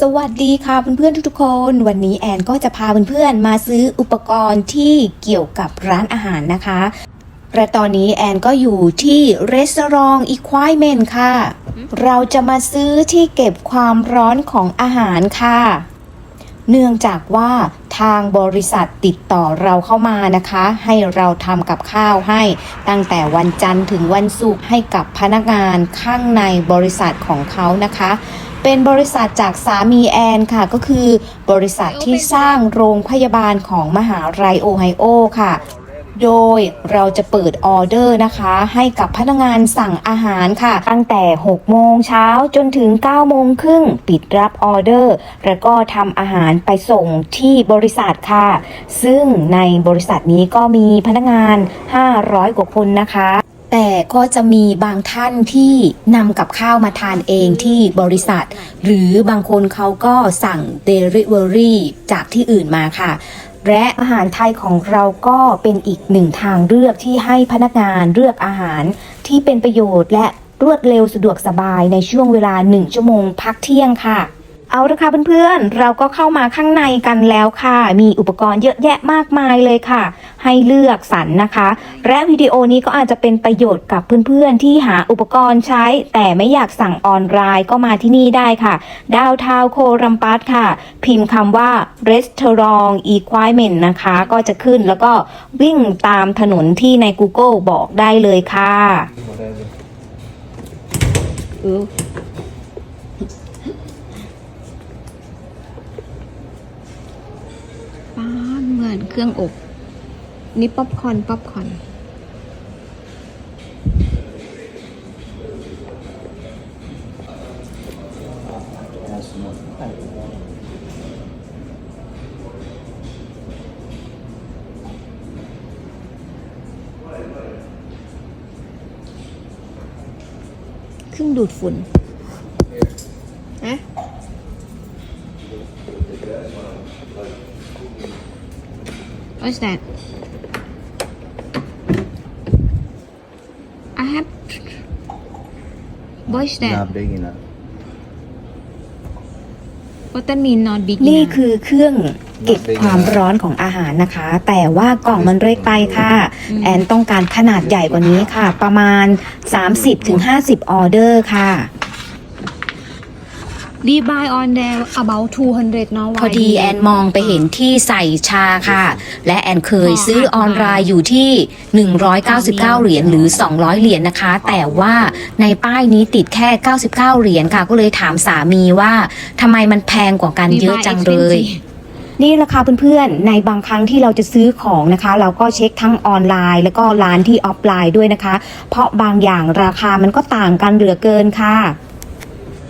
สวัสดีค่ะเพื่อนๆทุกๆคน วันนี้แอนก็จะพาเพื่อนๆมาซื้ออุปกรณ์ที่เกี่ยวกับร้านอาหารนะคะและตอนนี้แอนก็อยู่ที่รีสอร์ทอีควายเมนค่ะ เราจะมาซื้อที่เก็บความร้อนของอาหารค่ะ เนื่องจากว่า ทางบริษัทติดต่อเราเข้ามานะคะ ให้เราทำกับข้าวให้ ตั้งแต่วันจันทร์ถึงวันศุกร์ให้กับพนักงานข้างในบริษัทของเขานะคะเป็นบริษัทจากสามีแอนค่ะ ก็คือบริษัทที่สร้างโรงพยาบาลของมหาลัยโอไฮโอค่ะ โดยเราจะเปิดออเดอร์นะคะ ให้กับพนักงานสั่งอาหารค่ะ ตั้งแต่ 6 โมงเช้าจนถึง 9 โมงครึ่งปิดรับออเดอร์ แล้วก็ทำอาหารไปส่งที่บริษัทค่ะ ซึ่งในบริษัทนี้ก็มีพนักงาน 500 กว่าคนนะคะแต่ก็จะมีบางท่านที่นำกับข้าวมาทานเองที่บริษัท หรือบางคนเขาก็สั่ง Delivery จากที่อื่นมาค่ะ และอาหารไทยของเราก็เป็นอีกหนึ่งทางเลือกที่ให้พนักงานเลือกอาหารที่เป็นประโยชน์และรวดเร็วสะดวกสบายในช่วงเวลา 1 ชั่วโมงพักเที่ยงค่ะ เอาละค่ะเพื่อนๆ เราก็เข้ามาข้างในกันแล้วค่ะ มีอุปกรณ์เยอะแยะมากมายเลยค่ะ ให้เลือกสรรนะคะ และวิดีโอนี้ก็อาจจะเป็นประโยชน์กับเพื่อนๆ ที่หาอุปกรณ์ใช้ แต่ไม่อยากสั่งออนไลน์ก็มาที่นี่ได้ค่ะ ดาวทาวโครัมปัสค่ะ พิมพ์คำว่า restaurant equipment นะคะ ก็จะขึ้นแล้วก็วิ่งตามถนนที่ใน Google บอกได้เลยค่ะ เออ ป้า ดเหมือนเครื่องอบ นี่ป๊อปคอนป๊อปคอนเครื่องดูดฝุ่นฮะ What's that? I have. What's that? Not big enough. What that mean not big นี่ enough? คือเครื่องเก็บความร้อนของอาหารนะคะ แต่ว่ากล่องมันเล็กไปค่ะ แอนต้องการขนาดใหญ่กว่านี้ค่ะ ประมาณ 30-50 ออเดอร์ค่ะ We buy on there about 200เนาะพอดีแอนมองไปเห็นที่ใส่ชาค่ะ และแอนเคยซื้อออนไลน์อยู่ที่ 199 เหรียญหรือ 200 เหรียญนะคะ แต่ว่าในป้ายนี้ติดแค่ 99 เหรียญค่ะ ก็เลยถามสามีว่าทำไมมันแพงกว่ากัน We เยอะ buy จังเลย expensive นี่ราคาเพื่อนๆ ในบางครั้งที่เราจะซื้อของนะคะ เราก็เช็คทั้งออนไลน์ แล้วก็ร้านที่ออฟไลน์ด้วยนะคะ เพราะบางอย่างราคามันก็ต่างกันเหลือเกินค่ะ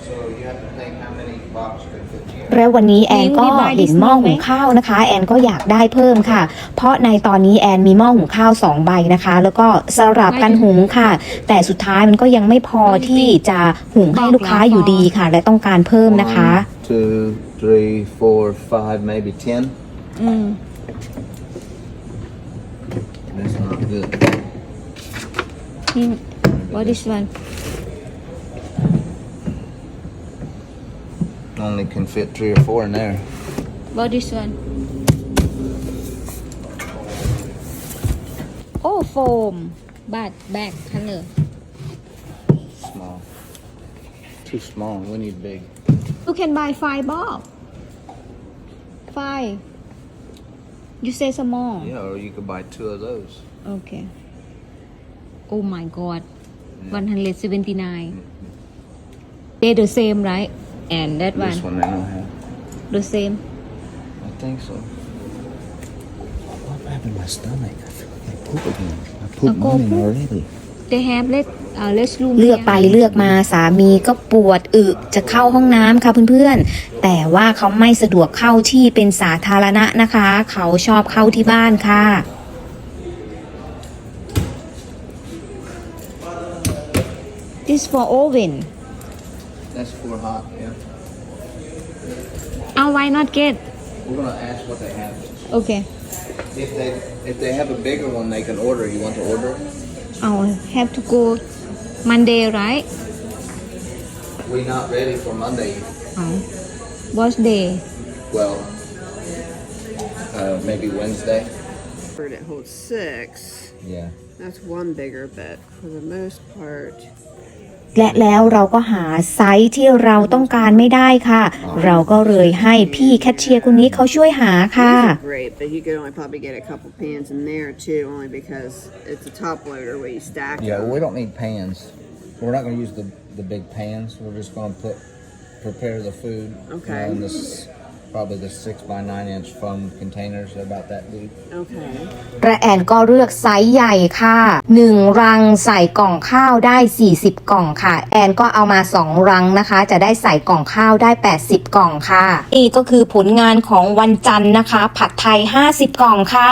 So you have to think how many box could fit here. แล้ววันนี้แอนก็มี buy เห็น this หม้อ one หุงไหมข้าวนะคะ แอนก็อยากได้เพิ่มค่ะ เพราะในตอนนี้แอนมีหม้อหุงข้าวสองใบนะคะ แล้วก็สลับกันหุงค่ะ แต่สุดท้ายมันก็ยังไม่พอที่จะหุงให้ลูกค้าอยู่ดีค่ะ และต้องการเพิ่มนะคะ One, two, three, four, five, maybe ten. อืม That's not good. นี่ what is one Only can fit three or four in there. what is one oh foam but back color Small. Too small. We need big. you can buy five box five you say small Yeah, or you could buy two of those. Okay. Oh my god. 179. They're the same, right? And that This one one they don't have. the same. I think so. What happened to my stomach? I feel like I poop again. I pooped go morning poop. already. They have let uh, less room. เลือกไป here. เลือกมาสามีก็ปวดอึจะเข้าห้องน้ำค่ะเพื่อนๆ แต่ว่าเขาไม่สะดวกเข้าที่เป็นสาธารณะนะคะ เขาชอบเข้าที่บ้านค่ะ This for oven. That's for hot, yeah. Oh, why not get? We're gonna ask what they have. Okay. If they if they have a bigger one, they can order. You want to order? I'll have to go Monday, right? We're not ready for Monday. Oh. wash day Well, uh, maybe Wednesday. It holds six. Yeah. That's one bigger bed. For the most part, และแล้วเราก็หาไซส์ที่เราต้องการไม่ได้ค่ะ เราก็เลยให้พี่แคชเชียร์คนนี้เขาช่วยหาค่ะ these are great, but you could only probably get a couple pans in there too, only because it's a top loader where you stack Yeah, them. we don't need pans. We're not going to use the, the big pans. We're just going to put prepare the food. Okay. in this probably the six by nine inch foam containers They're about that big. Okay. และแอนก็เลือกไซส์ใหญ่ค่ะ 1 รังใส่กล่องข้าวได้ 40 กล่องค่ะ แอนก็เอามา 2 รังนะคะ จะได้ใส่กล่องข้าวได้ 80 กล่องค่ะ นี่ก็คือผลงานของวันจันทร์นะคะ ผัดไทย 50 กล่องค่ะ